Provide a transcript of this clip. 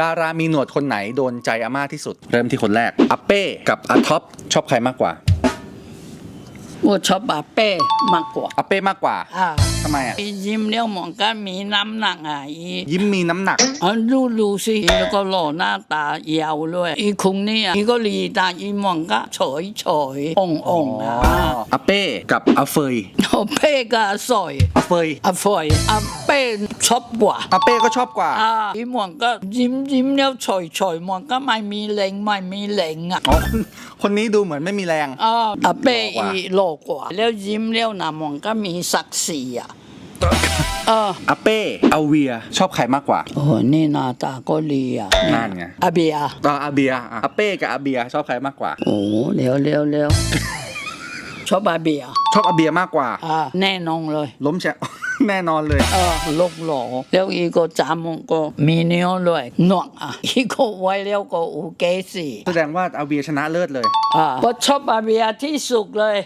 ดารามีหนวดคนไหนโดนใจอาม่าที่สุด เริ่มที่คนแรกอาเป้กับอาท็อปชอบใครมากกว่า 我ชอบอาเป้มากกว่าอาเป้มากกว่าอ่าทำไมอะ อียิ้มแล้วมันก็มีน้ำหนักอะอียิ้มมีน้ำหนัก อันดูดูสิแล้วก็หล่อหน้าตายาวด้วย อีคุงเนี่ยอีก็ลีตาอีมองก็เฉยเฉยอ่องอ่องอะอาเป้กับอาเฟยอาเป้ก็สอยอาเฟยอาฝอยอาเป้ชอบกว่าอาเป้ก็ชอบกว่าอ่าอีหมวงก็ยิ้มยิ้มแล้วเฉยเฉยหมวงก็ไม่มีแรงไม่มีแรงอะอ๋อคนคนนี้ดูเหมือนไม่มีแรงอ่าอาเป้หล่อกว่าอีโลกว่า แล้วยิ้มแล้วนะหมวงก็มีศักดิ์ศรีอะเอออาเป้อาเวียชอบใครมากกว่าโอ้โหนี่หน้าตาก็ดีอะนั่นไงอาเบียตาอาเบียอะอาเป้กับอาเบียชอบใครมากกว่า โอ้เร็วเร็วเร็วชอบอาเบียชอบอาเบียมากกว่าอ่าแน่นอนเลย ล้มแช แน่นอนเลย เออลกหล่อแล้วอีก็จามงก็มีเนื้อเลยหนวกอะอีก็ไว้แล้วก็โอเคสิแสดงว่าอาเบียชนะเลิศเลย อ่าก็ชอบอาเบียที่สุดเลย